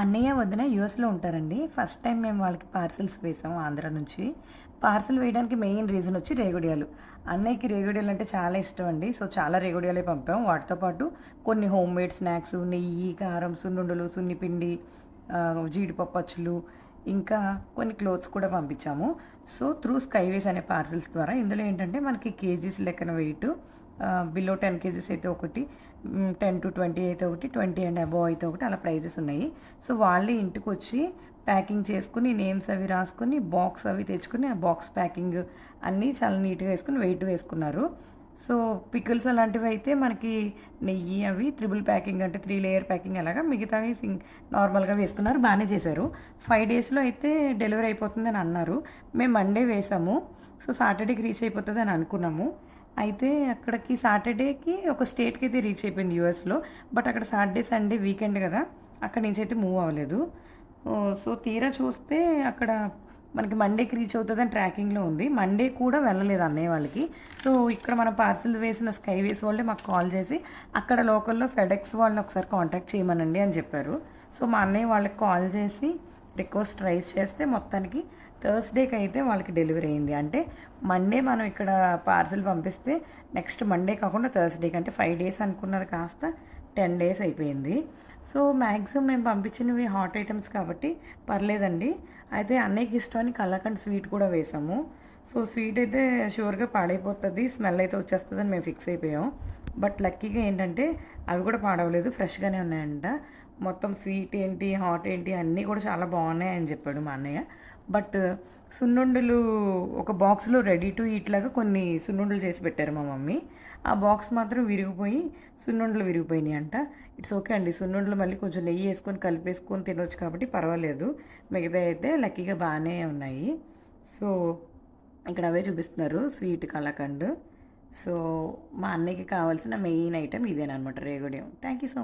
అన్నయ్య వదిన యూఎస్లో ఉంటారండి. ఫస్ట్ టైం మేము వాళ్ళకి పార్సిల్స్ వేసాం ఆంధ్ర నుంచి. పార్సిల్ వేయడానికి మెయిన్ రీజన్ వచ్చి రేగుడియాలు. అన్నయ్యకి రేగుడియాలు అంటే చాలా ఇష్టం అండి. సో చాలా రేగుడియాలే పంపాం. వాటితో పాటు కొన్ని హోమ్ మేడ్ స్నాక్స్ నెయ్యి కారం సున్నుండలు సున్నిపిండి జీడిపప్పు అచ్చులు ఇంకా కొన్ని క్లోత్స్ కూడా పంపించాము. సో త్రూ స్కైవేస్ అనే పార్సిల్స్ ద్వారా ఇందులో ఏంటంటే మనకి కేజీస్ లెక్కన వెయిట్ బిలో టెన్ కేజీస్ అయితే ఒకటి టెన్ టు ట్వంటీ అయితే ఒకటి ట్వంటీ అండ్ అబోవ్ అయితే ఒకటి అలా ప్రైజెస్ ఉన్నాయి. సో వాళ్ళే ఇంటికి వచ్చి ప్యాకింగ్ చేసుకుని నేమ్స్ అవి రాసుకుని బాక్స్ అవి తెచ్చుకుని ఆ బాక్స్ ప్యాకింగ్ అన్నీ చాలా నీట్గా వేసుకుని వెయిట్ వేసుకున్నారు. సో పికిల్స్ అలాంటివి అయితే మనకి నెయ్యి అవి త్రిబుల్ ప్యాకింగ్ అంటే త్రీ లేయర్ ప్యాకింగ్ అలాగా మిగతావి సింగ్ నార్మల్గా వేసుకున్నారు బాగానే చేశారు. ఫైవ్ డేస్లో అయితే డెలివరీ అయిపోతుందని అన్నారు. మేము మండే వేసాము. సో సాటర్డేకి రీచ్ అయిపోతుంది అని అనుకున్నాము. అయితే అక్కడికి సాటర్డేకి ఒక స్టేట్కి అయితే రీచ్ అయిపోయింది యూఎస్లో. బట్ అక్కడ సాటర్డే సండే వీకెండ్ కదా అక్కడి నుంచి అయితే మూవ్ అవ్వలేదు. సో తీరా చూస్తే అక్కడ మనకి మండేకి రీచ్ అవుతుందని ట్రాకింగ్లో ఉంది. మండే కూడా వెళ్ళలేదు అన్నయ్య వాళ్ళకి. సో ఇక్కడ మన పార్సిల్ వేసిన స్కై వేస్ వాళ్ళే మాకు కాల్ చేసి అక్కడ లోకల్లో ఫెడెక్స్ వాళ్ళని ఒకసారి కాంటాక్ట్ చేయమనండి అని చెప్పారు. సో మా అన్నయ్య వాళ్ళకి కాల్ చేసి రిక్వెస్ట్ రైజ్ చేస్తే మొత్తానికి థర్స్డేకి అయితే వాళ్ళకి డెలివరీ అయింది. అంటే మండే మనం ఇక్కడ పార్సిల్ పంపిస్తే నెక్స్ట్ మండే కాకుండా థర్స్డేకి అంటే ఫైవ్ డేస్ అనుకున్నది కాస్త టెన్ డేస్ అయిపోయింది. సో మ్యాక్సిమం మేము పంపించినవి హాట్ ఐటమ్స్ కాబట్టి పర్లేదండి. అయితే అన్నయ్యకి ఇష్టమని కలాకండ్ స్వీట్ కూడా వేసాము. సో స్వీట్ అయితే షూర్గా పాడైపోతుంది స్మెల్ అయితే వచ్చేస్తుందని మేము ఫిక్స్ అయిపోయాం. బట్ లక్కీగా ఏంటంటే అవి కూడా పాడవలేదు ఫ్రెష్గానే ఉన్నాయంట. మొత్తం స్వీట్ ఏంటి హాట్ ఏంటి అన్నీ కూడా చాలా బాగున్నాయి అని చెప్పాడు మా అన్నయ్య. బట్ సున్నుండలు ఒక బాక్స్లో రెడీ టు ఇట్లాగా కొన్ని సున్నుండలు చేసి పెట్టారు మా మమ్మీ. ఆ బాక్స్ మాత్రం విరిగిపోయి సున్నుండలు విరిగిపోయినాయి అంట. ఇట్స్ ఓకే అండి సున్నుండలు మళ్ళీ కొంచెం నెయ్యి వేసుకొని కలిపేసుకొని తినొచ్చు కాబట్టి పర్వాలేదు. మిగతా అయితే లక్కీగా బాగానే ఉన్నాయి. సో ఇక్కడ అవే చూపిస్తున్నారు స్వీట్ కలకండ్. సో మా అన్నయ్యకి కావాల్సిన మెయిన్ ఐటెం ఇదేనమాట రేగుడియం. Thank you so